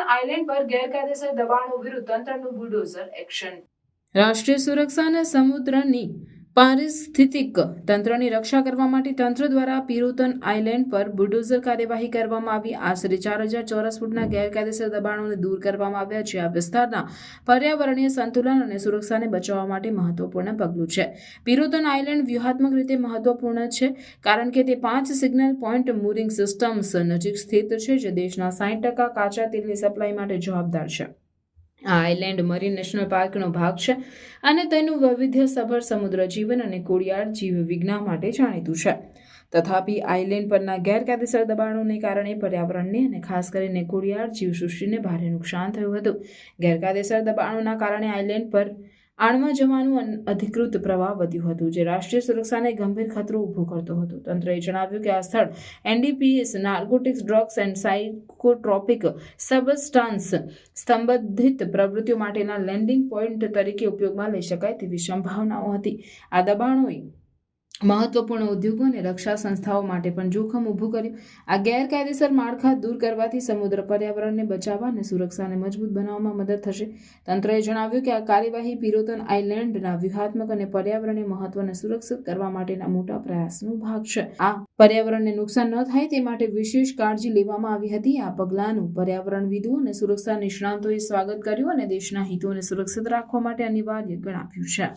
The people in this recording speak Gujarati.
આઇલેન્ડ પર ગેરકાયદેસર દબાણો વિરુદ્ધ તંત્રનું બુલડોઝર એક્શન. રાષ્ટ્રીય સુરક્ષા અને સમુદ્રની પારિસ્થિતિક તંત્રની રક્ષા કરવા માટે તંત્ર દ્વારા પિરોતન આઇલેન્ડ પર બુલડોઝર કાર્યવાહી કરવામાં આવી. આશરે ચાર હજાર ચોરસ ફૂટના ગેરકાયદેસર દબાણોને દૂર કરવામાં આવ્યા છે. આ વિસ્તારના પર્યાવરણીય સંતુલન અને સુરક્ષાને બચાવવા માટે મહત્વપૂર્ણ પગલું છે. પિરોતન આઇલેન્ડ વ્યૂહાત્મક રીતે મહત્વપૂર્ણ છે, કારણ કે તે પાંચ સિગ્નલ પોઈન્ટ મૂરિંગ સિસ્ટમ્સ નજીક સ્થિત છે, જે દેશના સાઠ ટકા કાચા તેલની સપ્લાય માટે જવાબદાર છે. આ આઇલેન્ડ મરીન નેશનલ પાર્કનો ભાગ છે અને તેનું વૈવિધ્યસભર સમુદ્ર જીવન અને કોડિયાર જીવ વિજ્ઞાન માટે જાણીતું છે. તથાપિ આઇલેન્ડ પરના ગેરકાયદેસર દબાણોને કારણે પર્યાવરણને અને ખાસ કરીને કોળિયાર જીવસૃષ્ટિને ભારે નુકસાન થયું હતું. ગેરકાયદેસર દબાણોના કારણે આઇલેન્ડ પર આણમાં જવાનું અધિકૃત પ્રવાહ વધ્યું હતું, જે રાષ્ટ્રીય સુરક્ષાને ગંભીર ખતરો ઊભો કરતો હતો. તંત્રએ જણાવ્યું કે આ સ્થળ NDPS narcotics drugs and psychotropic substance સંબંધિત પ્રવૃત્તિઓ માટેના લેન્ડિંગ પોઈન્ટ તરીકે ઉપયોગમાં લઈ શકાય તેવી સંભાવનાઓ હતી. આ દબાણોએ મહત્વપૂર્ણ ઉદ્યોગો અને રક્ષા સંસ્થાઓ માટે પણ જોખમ ઊભું કર્યું. આ ગેરકાયદેસર માળખા દૂર કરવાથી સમુદ્ર પર્યાવરણને બચાવવા અને સુરક્ષાને મજબૂત બનાવવામાં મદદ થશે. તંત્રએ જણાવ્યું કે આ કાર્યવાહી પિરોતન આઇલેન્ડના વ્યૂહાત્મક અને પર્યાવરણીય મહત્વને સુરક્ષિત કરવા માટેના મોટા પ્રયાસનો ભાગ છે. આ પર્યાવરણને નુકસાન ન થાય તે માટે વિશેષ કાળજી લેવામાં આવી હતી. આ પગલાંનું પર્યાવરણવિદો અને સુરક્ષા નિષ્ણાંતોએ સ્વાગત કર્યું અને દેશના હિતોને સુરક્ષિત રાખવા માટે અનિવાર્ય ગણાવ્યું છે.